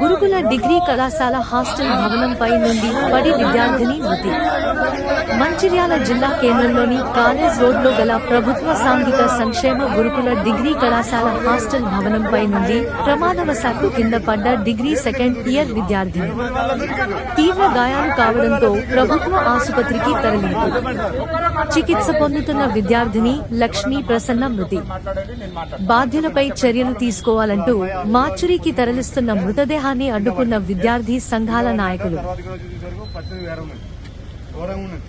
గురుకుల డిగ్రీ కళాశాల హాస్టల్ భవనంపై నుండి పడి విద్యార్థిని మృతి. మంచిర్యాల జిల్లా కేంద్రంలోని కాలేజ్ రోడ్లో గల ప్రభుత్వ సాంఘిక సంక్షేమ గురుకుల డిగ్రీ కళాశాల హాస్టల్ భవనంపై నుండి ప్రమాదవశాత్తు కింద పడ్డ డిగ్రీ సెకండ్ ఇయర్ విద్యార్థిని. తీవ్ర గాయాలు కావడంతో ప్రభుత్వ ఆసుపత్రికి తరలింపు చికిత్స పొందుతున్న విద్యార్థిని లక్ష్మీ ప్రసన్న మృతి. బాధ్యులపై చర్యలు తీసుకోవాలంటూ మాచురికి తరలిస్తున్న మృతదేహాన్ని అడ్డుకున్న విద్యార్థి సంఘాల నాయకులు. ఘోరంగా ఉన్నది.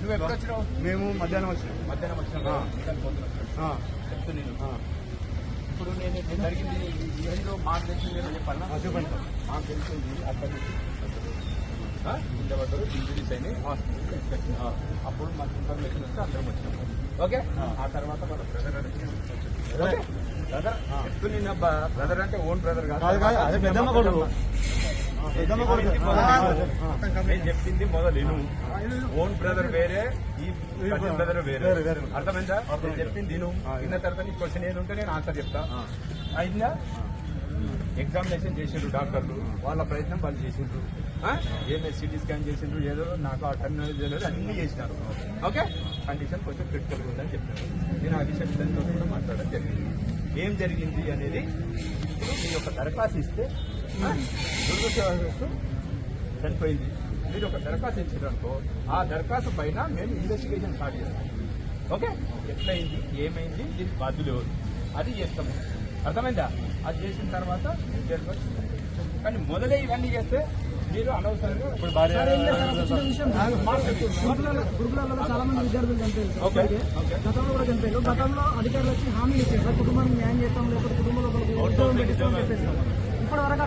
నువ్వు ఎప్పుడు వచ్చినావు? మేము మధ్యాహ్నం వచ్చినాం. మధ్యాహ్నం వచ్చినావు. ఆ. ఇతను పొద్దున వచ్చాడు. ఆ, చెప్తూ నేను. ఆ. ఇప్పుడు నేను జరిగింది ఏదో మాకు తెలిసింది చెప్పాలా? చెప్పండి. మాకు తెలిసింది అక్కడి నుంచి. పడ్డారు ఇంజరీస్ అయినాయి హాస్పిటల్ అప్పుడు మాకు ఇన్ఫర్మేషన్ వస్తే అందరం వచ్చినాం. ఓకే? ఆ. తర్వాత మన బ్రదర్ బ్రదర్? బ్రదర్ అంటే ఓన్ బ్రదర్ కాదు. కాదు అదే పెద్దమ్మ నేను చెప్పింది మొదలు. ఓన్ బ్రదర్ వేరే ఈ బ్రదర్ వేరే. అర్థమైందా? నేను చెప్పింది విన్న తర్వాత నీ క్వశ్చన్ ఏదుంటే నేను ఆన్సర్ చెప్తా. అయిందా? ఎగ్జామినేషన్ చేసిండ్రు డాక్టర్లు. వాళ్ళ ప్రయత్నం వాళ్ళు చేసిండ్రు. ఏమే సిటీ స్కాన్ చేసిండ్రు ఏదో నాకు ఆ టర్మినాలజీ తెలియదు అన్ని చేసినారు. ఓకే? కండిషన్ కొంచెం క్రిటికల్ ఉందని చెప్పారు. నేను ఆ విషయం కూడా మాట్లాడడం జరిగింది. ఏం జరిగింది అనేది ఇప్పుడు మీ యొక్క దరఖాస్తు ఇస్తే దుర్గసేవకు చనిపోయింది. మీరు ఒక దరఖాస్తు ఇచ్చారనుకో ఆ దరఖాస్తు పైన మేము ఇన్వెస్టిగేషన్ స్టార్ట్ చేస్తాం. ఓకే? ఎట్లయింది? ఏమైంది? దీనికి బాధ్యులు ఎవరు? అది చేస్తాము అర్థమైందా? అది చేసిన తర్వాత. కానీ మొదలే ఇవన్నీ చేస్తే మీరు అనవసరంగా ఇప్పుడు భార్య గురుకులాలలో చాలా మంది విద్యార్థులు చనిపోయారు. గతంలో కూడా చనిపోయారు. గతంలో అధికారులు వచ్చి హామీ ఇచ్చారు. సార్ కుటుంబానికి న్యాయం చేస్తాం లేకపోతే కుటుంబంలో ఇప్పటి వరకు